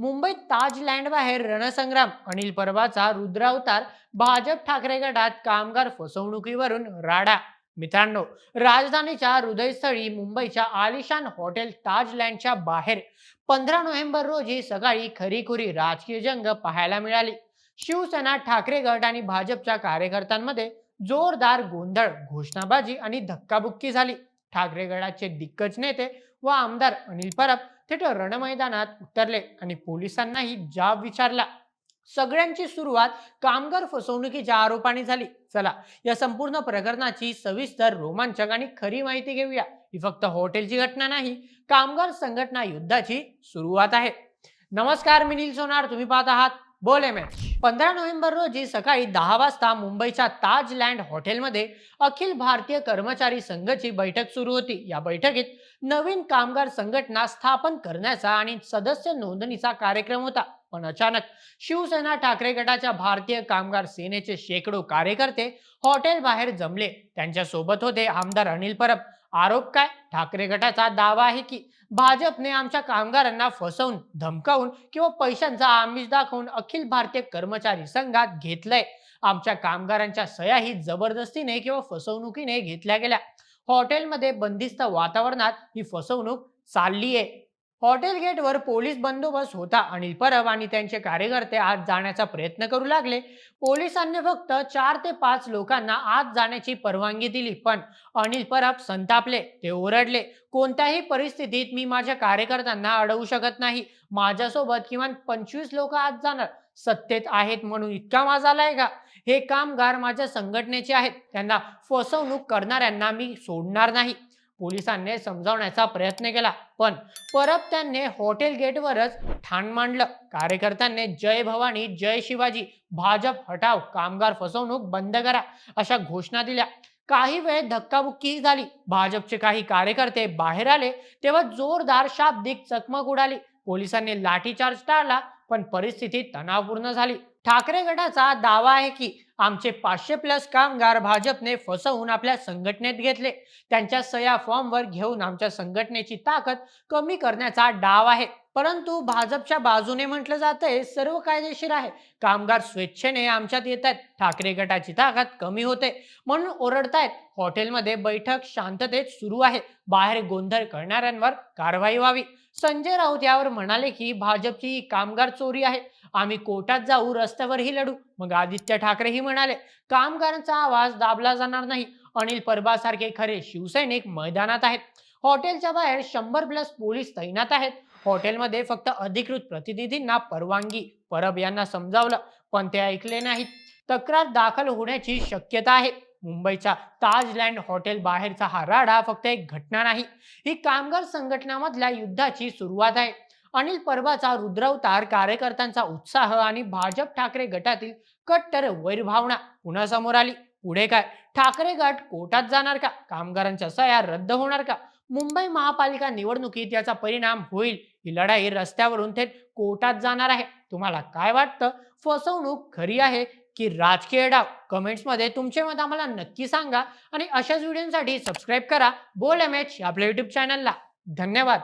मुंबईत ताज लँड बाहेर रणसंग्राम. अनिल परबाचा रुद्रावतार भाजप ठाकरे गटात कामगार फसवणुकीवरून राडा. मित्रांनो राजधानीच्या हृदयस्थळी मुंबईच्या आलिशान हॉटेल ताज लँडच्या बाहेर पंधरा नोव्हेंबर रोजी सकाळी खरीखुरी राजकीय जंग पाहायला मिळाली. शिवसेना ठाकरे गट आणि भाजपच्या कार्यकर्त्यांमध्ये जोरदार गोंधळ घोषणाबाजी आणि धक्काबुक्की झाली. ठाकरे गटाचे दिग्गज नेते व आमदार अनिल परब थेट रणमैदानात उतरले आणि पोलिसांनाही जाब विचारला. सगळ्यांची सुरुवात कामगार फसवणुकीच्या आरोपाने झाली. चला या संपूर्ण प्रकरणाची सविस्तर रोमांचक आणि खरी माहिती घेऊया. ही फक्त हॉटेलची घटना नाही कामगार संघटना युद्धाची सुरुवात आहे. नमस्कार मी नील सोनार. तुम्ही पाहत आहात बोले मॅच पंधरा नोव्हेंबर रोजी सकाळी दहा वाजता मुंबईच्या ताज लँड हॉटेलमध्ये अखिल भारतीय कर्मचारी संघाची बैठक सुरू होती. या बैठकीत नवीन कामगार संघटना स्थापन करण्याचा आणि सदस्य नोंदणीचा कार्यक्रम होता. पण अचानक शिवसेना ठाकरे गटाच्या भारतीय कामगार सेनेचे शेकडो कार्यकर्ते हॉटेल बाहेर जमले. त्यांच्यासोबत होते आमदार अनिल परब आरोप काय? ठाकरे गटाचा दावा आहे की भाजपने आमच्या कामगारांना फसवून धमकावून किंवा पैशांचा आमिष दाखवून अखिल भारतीय कर्मचारी संघात घेतलंय. आमच्या कामगारांच्या सह्याही जबरदस्तीने किंवा फसवणुकीने घेतल्या गेल्या. हॉटेलमध्ये बंदिस्त वातावरणात ही फसवणूक चालली आहे हॉटेल गेटवर पोलीस बंदोबस्त होता अनिल परब आणि त्यांचे कार्यकर्ते आत जाण्याचा प्रयत्न करू लागले. पोलिसांनी फक्त चार ते पाच लोकांना आत जाण्याची परवानगी दिली पण अनिल परब संतापले. ते ओरडले कोणत्याही परिस्थितीत मी माझ्या कार्यकर्त्यांना अडवू शकत नाही. माझ्यासोबत किमान पंचवीस लोक आत जाणार. सत्तेत आहेत म्हणून इतका माझा आलाय का हे कामगार माझ्या संघटनेचे आहेत. त्यांना फसवणूक करणाऱ्यांना मी सोडणार नाही. पोलिसांनी समजावण्याचा प्रयत्न केला. पण परत त्यांनी हॉटेल गेटवरच ठाण मांडलं. कार्यकर्त्यांनी जय भवानी जय शिवाजी भाजप हटाव कामगार फसवणूक बंद करा अशा घोषणा दिल्या. काही वेळ धक्काबुक्की झाली. भाजपचे काही कार्यकर्ते बाहेर आले. तेव्हा जोरदार शाब्दिक चकमक उडाली. पोलिसांनी लाठीचार्ज टाळला पण परिस्थिती तणावपूर्ण झाली. ठाकरे गटाचा दावा आहे की आमचे पाचशे प्लस कामगार भाजपने फसवून आपल्या संघटनेत घेतले. त्यांच्या सया फॉर्मवर घेऊन आमच्या संघटनेची ताकद कमी करण्याचा डाव आहे. परंतु भाजपच्या बाजूने म्हटलं जातंय सर्व कायदेशीर आहे. कामगार स्वेच्छेने आमच्यात येत आहेत ठाकरे गटाची ताकद कमी होते. म्हणून ओरडतायत. हॉटेलमध्ये बैठक शांततेत सुरू आहे. बाहेर गोंधळ करणाऱ्यांवर कारवाई व्हावी. संजय राऊत यावर म्हणाले की भाजपची कामगार चोरी आहे. आम्ही कोर्टात जाऊ रस्त्यावरही लढू. मग आदित्य ठाकरेही म्हणाले कामगारांचा आवाज दाबला जाणार नाही. अनिल परबासारखे खरे शिवसैनिक मैदानात आहेत. हॉटेलच्या बाहेर शंभर प्लस पोलीस तैनात आहेत. हॉटेलमध्ये फक्त अधिकृत प्रतिनिधींना परवानगी. परब यांना समजावलं पण ते ऐकले नाहीत. तक्रार दाखल होण्याची शक्यता आहे. मुंबईच्या ताजलँड हॉटेल बाहेरचा हा राडा फक्त एक घटना नाही. ही कामगार संघटनामधल्या युद्धाची सुरुवात आहे. अनिल परबाचा रुद्रावतार कार्यकर्त्यांचा उत्साह आणि भाजप ठाकरे गटातील कट्टर वैरभावना पुन्हा समोर आली. पुढे काय? ठाकरे गट कोर्टात जाणार का? कामगारांच्या सह्या रद्द होणार का? मुंबई महापालिका निवडणुकीत याचा परिणाम होईल. ही लढाई रस्त्यावरून थेट कोर्टात जाणार आहे. तुम्हाला काय वाटतं? फसवणूक खरी आहे की राजकीय डाव? कमेंट्समध्ये तुमचे मत आम्हाला नक्की सांगा आणि अशाच व्हिडिओसाठी सबस्क्राईब करा. बोल एम एच आपल्या युट्यूब चॅनलला. धन्यवाद.